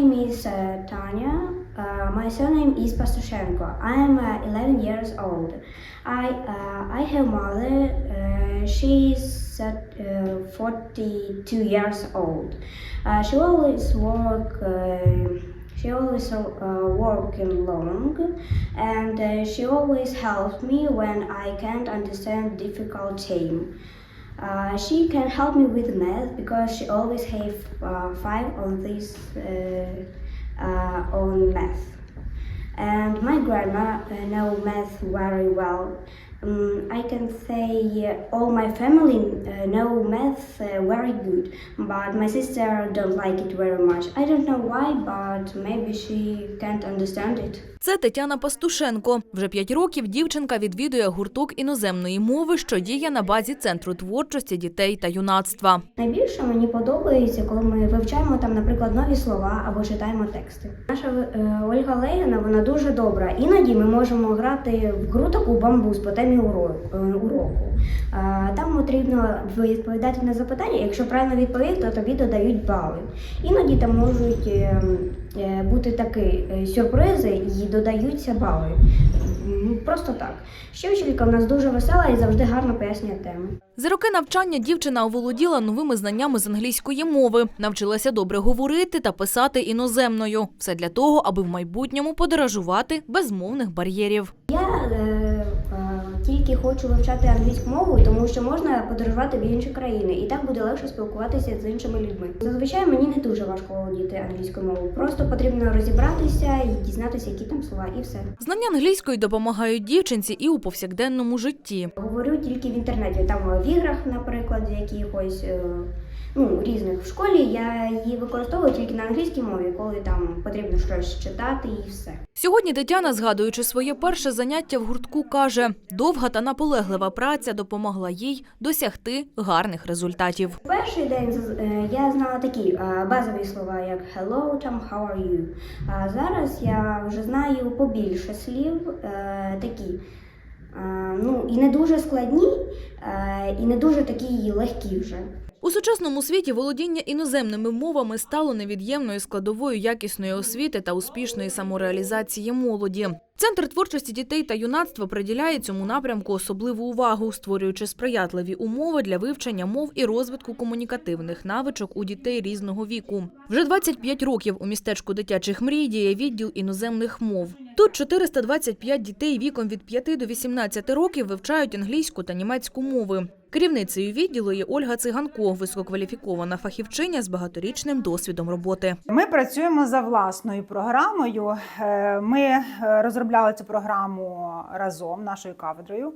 name is uh, Tanya. Uh, my surname is Pastushenko. I am uh, 11 years old. I uh, I have mother. Uh, is uh, 42 years old. Uh, she always work. Uh, she always uh, working long, and uh, she always helps me when I can't understand difficult thing. Uh, she can help me with math because she always have uh, five on this uh, uh, on math. And my grandma uh, know math very well. Um, I can say uh, all my family uh, know math uh, very good, but my sister don't like it very much. I don't know why, but maybe she can't understand it. Це Тетяна Пастушенко. Вже п'ять років дівчинка відвідує гурток іноземної мови, що діє на базі центру творчості дітей та юнацтва. Найбільше мені подобається, коли ми вивчаємо там, наприклад, нові слова або читаємо тексти. Наша е, Ольга Лейгина, вона дуже добра. Іноді ми можемо грати в гру таку бамбус по уро- е, уроку. Там потрібно відповідати на запитання. Якщо правильно відповів, то тобі додають бали. Іноді там можуть е, е, бути такі сюрпризи і додаються бали. Просто так. Ще вчителька в нас дуже весела і завжди гарно пояснює теми. За роки навчання дівчина оволоділа новими знаннями з англійської мови, навчилася добре говорити та писати іноземною. Все для того, аби в майбутньому подорожувати без мовних бар'єрів. Тільки хочу вивчати англійську мову, тому що можна подорожувати в інші країни, і так буде легше спілкуватися з іншими людьми. Зазвичай мені не дуже важко володіти англійською мовою. Просто потрібно розібратися і дізнатися, які там слова, і все. Знання англійської допомагають дівчинці і у повсякденному житті. Говорю тільки в інтернеті, там в іграх, наприклад, якихось е, ну, різних в школі. Я її використовую тільки на англійській мові, коли там потрібно щось читати і все. Сьогодні Тетяна, згадуючи своє перше заняття в гуртку, каже, довга та наполеглива праця допомогла їй досягти гарних результатів. Перший день е, я знала такі е, базові слова, як hello, там how are you. А зараз я вже знаю побільше слів, е, такі. Ну, і не дуже складні, і не дуже такі легкі вже. У сучасному світі володіння іноземними мовами стало невід'ємною складовою якісної освіти та успішної самореалізації молоді. Центр творчості дітей та юнацтва приділяє цьому напрямку особливу увагу, створюючи сприятливі умови для вивчення мов і розвитку комунікативних навичок у дітей різного віку. Вже 25 років у містечку дитячих мрій діє відділ іноземних мов. Тут 425 дітей віком від 5 до 18 років вивчають англійську та німецьку мови. Керівницею відділу є Ольга Циганко, висококваліфікована фахівчиня з багаторічним досвідом роботи. Ми працюємо за власною програмою. Е, Ми е, розробляли цю програму разом нашою кафедрою.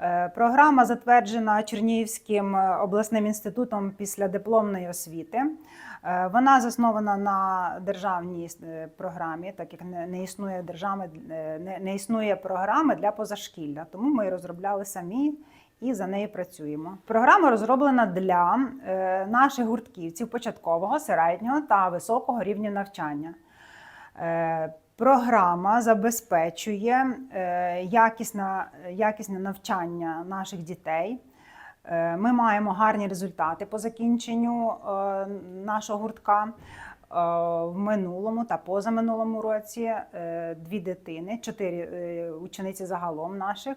Е, Програма затверджена Чернігівським обласним інститутом після дипломної освіти. Вона заснована на державній програмі, так як не- існує держави, не існує програми для позашкілля. Тому ми розробляли самі і за нею працюємо. Програма розроблена для е, наших гуртківців початкового, середнього та високого рівня навчання. Е, Програма забезпечує е, якісне, якісне навчання наших дітей. Ми маємо гарні результати по закінченню нашого гуртка. В минулому та позаминулому році дві дитини, чотири учениці загалом наших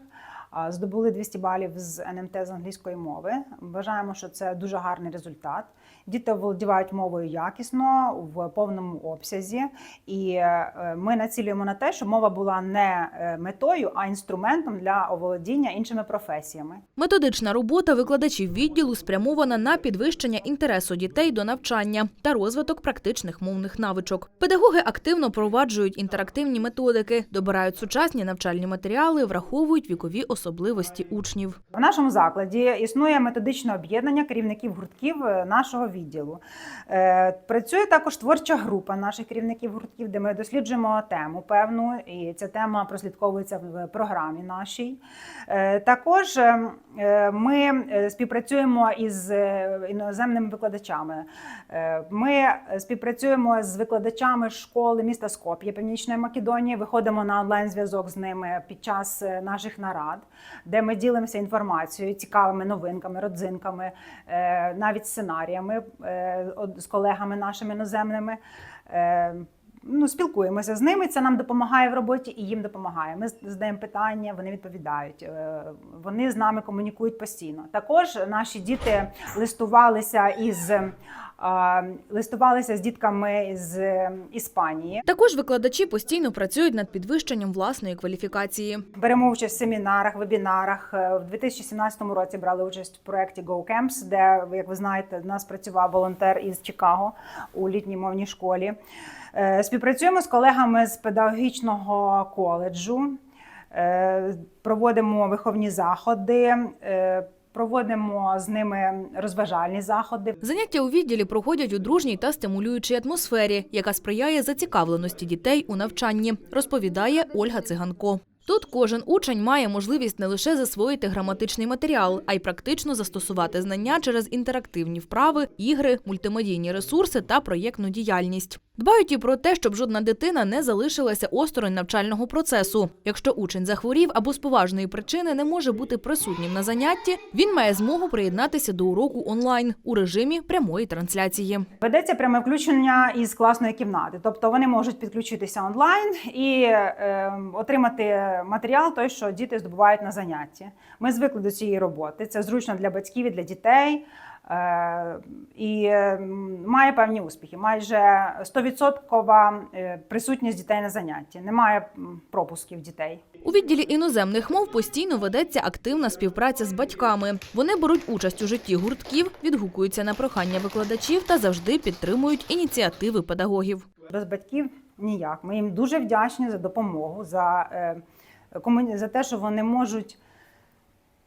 здобули 200 балів з НМТ з англійської мови. Вважаємо, що це дуже гарний результат. Діти володівають мовою якісно в повному обсязі, і е, ми націлюємо на те, щоб мова була не е, метою, а інструментом для оволодіння іншими професіями. Методична робота викладачів відділу спрямована на підвищення інтересу дітей до навчання та розвиток практичних мовних навичок. Педагоги активно впроваджують інтерактивні методики, добирають сучасні навчальні матеріали, враховують вікові особливості учнів. В нашому закладі існує методичне об'єднання керівників гуртків е, нашого відділу. Е, Працює також творча група наших керівників гуртків, де ми досліджуємо тему певну, і ця тема прослідковується в програмі нашій. Е, Також е, е, ми співпрацюємо із іноземними викладачами. Ми співпрацюємо з викладачами школи міста Скоп'я Північної Македонії. Виходимо на онлайн-зв'язок з ними під час наших нарад, де ми ділимося інформацією, цікавими новинками, родзинками, е, навіть сценаріями е, з колегами нашими іноземними. Е, Ну, спілкуємося з ними, це нам допомагає в роботі і їм допомагає. Ми задаємо питання, вони відповідають. Вони з нами комунікують постійно. Також наші діти листувалися із листувалися з дітками з Іспанії. Також викладачі постійно працюють над підвищенням власної кваліфікації. Беремо участь в семінарах, вебінарах. Е, В 2017 році брали участь в проєкті Go Camps, де, як ви знаєте, у нас працював волонтер із Чикаго у літній мовній школі. Е, Співпрацюємо з колегами з педагогічного коледжу, е, проводимо виховні заходи, проводимо з ними розважальні заходи. Заняття у відділі проходять у дружній та стимулюючій атмосфері, яка сприяє зацікавленості дітей у навчанні, розповідає Ольга Циганко. Тут кожен учень має можливість не лише засвоїти граматичний матеріал, а й практично застосувати знання через інтерактивні вправи, ігри, мультимедійні ресурси та проєктну діяльність. Дбають і про те, щоб жодна дитина не залишилася осторонь навчального процесу. Якщо учень захворів або з поважної причини не може бути присутнім на занятті, він має змогу приєднатися до уроку онлайн у режимі прямої трансляції. Ведеться пряме включення із класної кімнати, тобто вони можуть підключитися онлайн і е, отримати матеріал, той, що діти здобувають на занятті. Ми звикли до цієї роботи. Це зручно для батьків і для дітей. Е, і е, має певні успіхи. Майже 100% е, присутність дітей на занятті. Немає пропусків дітей. У відділі іноземних мов постійно ведеться активна співпраця з батьками. Вони беруть участь у житті гуртків, відгукуються на прохання викладачів та завжди підтримують ініціативи педагогів. Без батьків ніяк. Ми їм дуже вдячні за допомогу, за, за те, що вони можуть.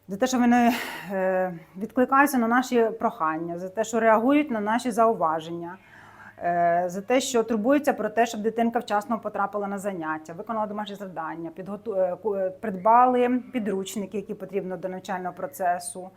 За те, що вони е, відкликаються на наші прохання, за те, що реагують на наші зауваження, е, за те, що турбуються про те, щоб дитинка вчасно потрапила на заняття, виконала домашні завдання, підготу... е, придбали підручники, які потрібно до навчального процесу.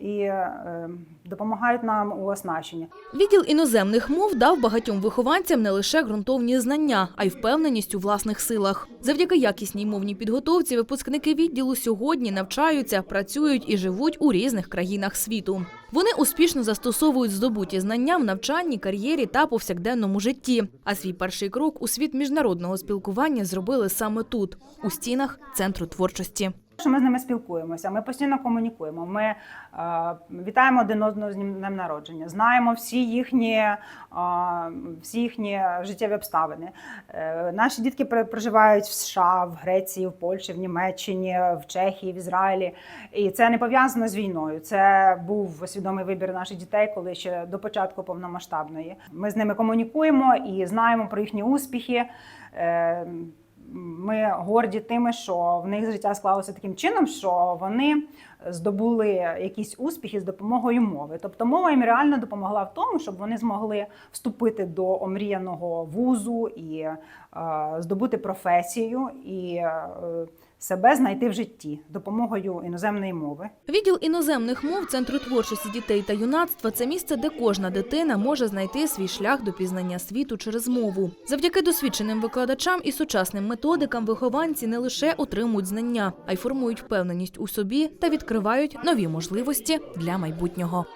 І е, допомагають нам у оснащенні. Відділ іноземних мов дав багатьом вихованцям не лише ґрунтовні знання, а й впевненість у власних силах. Завдяки якісній мовній підготовці випускники відділу сьогодні навчаються, працюють і живуть у різних країнах світу. Вони успішно застосовують здобуті знання в навчанні, кар'єрі та повсякденному житті. А свій перший крок у світ міжнародного спілкування зробили саме тут, у стінах центру творчості. Що ми з ними спілкуємося, ми постійно комунікуємо. Ми е, вітаємо один одного з днем народження, знаємо всі їхні, е, всі їхні життєві обставини. Е, наші дітки пр- проживають в США, в Греції, в Польщі, в Німеччині, в Чехії, в Ізраїлі. І це не пов'язано з війною. Це був свідомий вибір наших дітей, коли ще до початку повномасштабної. Ми з ними комунікуємо і знаємо про їхні успіхи. Е, ми горді тими, що в них життя склалося таким чином, що вони здобули якісь успіхи з допомогою мови. Тобто мова їм реально допомогла в тому, щоб вони змогли вступити до омріяного вузу і е, здобути професію і е, себе знайти в житті допомогою іноземної мови. Відділ іноземних мов Центру творчості дітей та юнацтва це місце, де кожна дитина може знайти свій шлях до пізнання світу через мову. Завдяки досвідченим викладачам і сучасним методикам вихованці не лише отримують знання, а й формують впевненість у собі та відкривають нові можливості для майбутнього.